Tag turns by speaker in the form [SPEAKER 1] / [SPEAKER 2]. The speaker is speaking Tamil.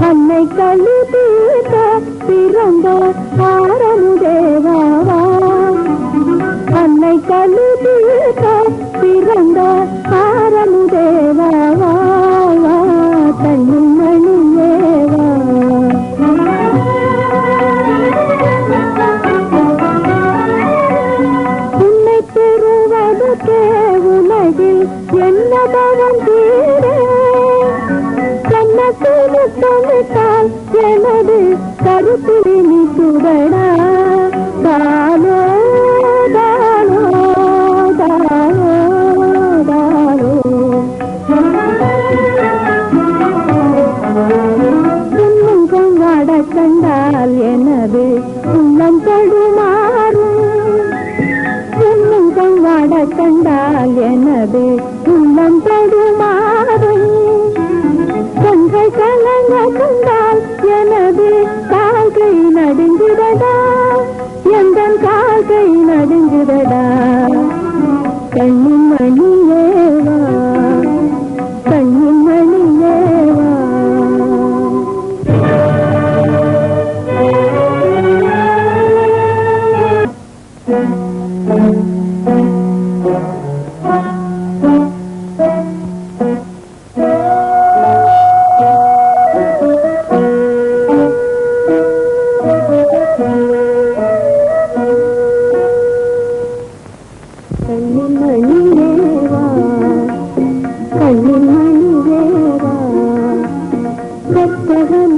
[SPEAKER 1] తన్నై కలిపి పిరంగ హారము கருத்தில் நீ சுடடா. தானோ தானோ தானோ தானோ. உன்முகம் வாட கண்டால் எனது உள்ளம் தடுமாறும். கண்டால் எனது உள்ளம் தடுமாறும். நடுங்குதடா கண்ணின் மணியேவா கண்ணின் மணியேவா कन्मणि देवा कत्तहम्